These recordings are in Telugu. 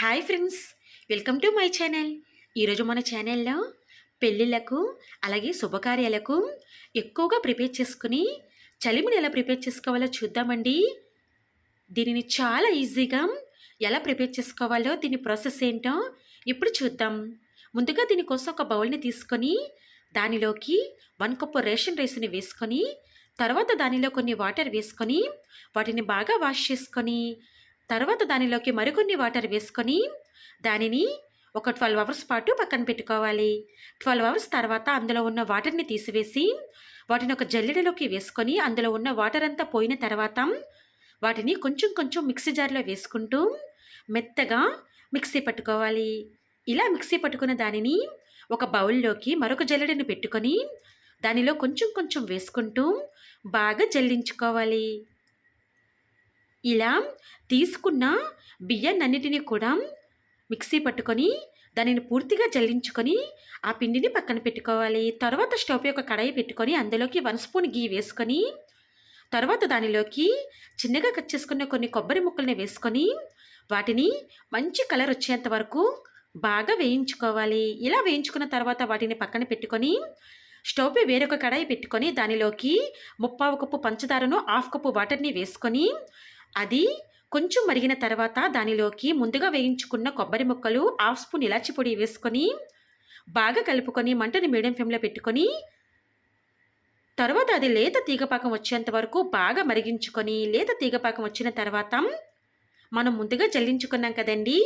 Hi friends welcome to my channel ఈరోజు మన ఛానల్లో పెళ్ళిళ్ళకు అలాగే శుభకార్యాలకు ఎక్కువగా ప్రిపేర్ చేసుకుని చలిమిని ఎలా ప్రిపేర్ చేసుకోవాలో చూద్దామండి. దీనిని చాలా ఈజీగా ఎలా ప్రిపేర్ చేసుకోవాలో దీని ప్రాసెస్ ఏంటో ఇప్పుడు చూద్దాం. ముందుగా దీనికోసం ఒక బౌల్ని తీసుకొని దానిలోకి వన్ కప్పు రేషన్ రైస్ని వేసుకొని తర్వాత దానిలో కొన్ని వాటర్ వేసుకొని వాటిని బాగా వాష్ చేసుకొని తర్వాత దానిలోకి మరికొన్ని వాటర్ వేసుకొని దానిని ఒక ట్వెల్వ్ అవర్స్ పాటు పక్కన పెట్టుకోవాలి. ట్వెల్వ్ అవర్స్ తర్వాత అందులో ఉన్న వాటర్ని తీసివేసి వాటిని ఒక జల్లెడలోకి వేసుకొని అందులో ఉన్న వాటర్ అంతా పోయిన తర్వాత వాటిని కొంచెం కొంచెం మిక్సీ జార్లో వేసుకుంటూ మెత్తగా మిక్సీ పట్టుకోవాలి. ఇలా మిక్సీ పట్టుకున్న దానిని ఒక బౌల్లోకి మరొక జల్లెడని పెట్టుకొని దానిలో కొంచెం కొంచెం వేసుకుంటూ బాగా జల్లించుకోవాలి. ఇలా తీసుకున్న బియ్యాన్నన్నిటినీ కూడా మిక్సీ పట్టుకొని దానిని పూర్తిగా జల్లించుకొని ఆ పిండిని పక్కన పెట్టుకోవాలి. తర్వాత స్టవ్ యొక్క ఒక కడాయి పెట్టుకొని అందులోకి వన్ స్పూన్ గీ వేసుకొని తర్వాత దానిలోకి చిన్నగా కట్ చేసుకున్న కొన్ని కొబ్బరి ముక్కల్ని వేసుకొని వాటిని మంచి కలర్ వచ్చేంత వరకు బాగా వేయించుకోవాలి. ఇలా వేయించుకున్న తర్వాత వాటిని పక్కన పెట్టుకొని స్టవ్ వేరొక కడాయి పెట్టుకొని దానిలోకి ముప్పావు కప్పు పంచదారను హాఫ్ కప్పు వాటర్ని వేసుకొని అది కొంచెం మరిగిన తర్వాత దానిలోకి ముందుగా వేయించుకున్న కొబ్బరి ముక్కలు హాఫ్ స్పూన్ ఇలాచి పొడి వేసుకొని బాగా కలుపుకొని మంటని మీడియం ఫ్లేమ్లో పెట్టుకొని తర్వాత అది లేత తీగపాకం వచ్చేంత వరకు బాగా మరిగించుకొని లేత తీగపాకం వచ్చిన తర్వాత మనం ముందుగా జల్లించుకున్నాం కదండి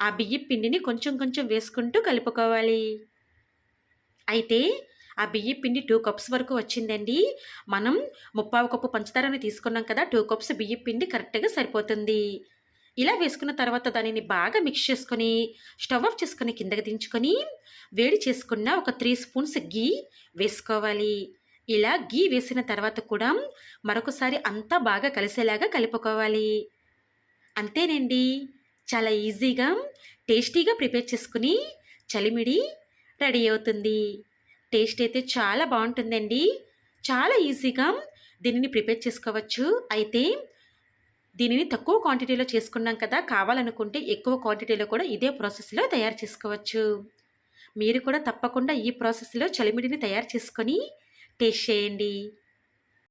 ఆ బియ్యం పిండిని కొంచెం కొంచెం వేసుకుంటూ కలుపుకోవాలి. అయితే ఆ బియ్య పిండి టూ కప్స్ వరకు వచ్చిందండి. మనం ముప్పావు కప్పు పంచదారని తీసుకున్నాం కదా టూ కప్స్ బియ్య పిండి కరెక్ట్గా సరిపోతుంది. ఇలా వేసుకున్న తర్వాత దానిని బాగా మిక్స్ చేసుకొని స్టవ్ ఆఫ్ చేసుకొని కిందకి దించుకొని వేడి చేసుకున్న ఒక త్రీ స్పూన్స్ గీ వేసుకోవాలి. ఇలా గీ వేసిన తర్వాత కూడా మరొకసారి అంతా బాగా కలిసేలాగా కలుపుకోవాలి. అంతేనండి. చాలా ఈజీగా టేస్టీగా ప్రిపేర్ చేసుకుని చలిమిడి రెడీ అవుతుంది. టేస్ట్ అయితే చాలా బాగుంటుందండి. చాలా ఈజీగా దీనిని ప్రిపేర్ చేసుకోవచ్చు. అయితే దీనిని తక్కువ క్వాంటిటీలో చేసుకున్నాం కదా కావాలనుకుంటే ఎక్కువ క్వాంటిటీలో కూడా ఇదే ప్రాసెస్లో తయారు చేసుకోవచ్చు. మీరు కూడా తప్పకుండా ఈ ప్రాసెస్లో చలిమిడిని తయారు చేసుకొని టేస్ట్ చేయండి.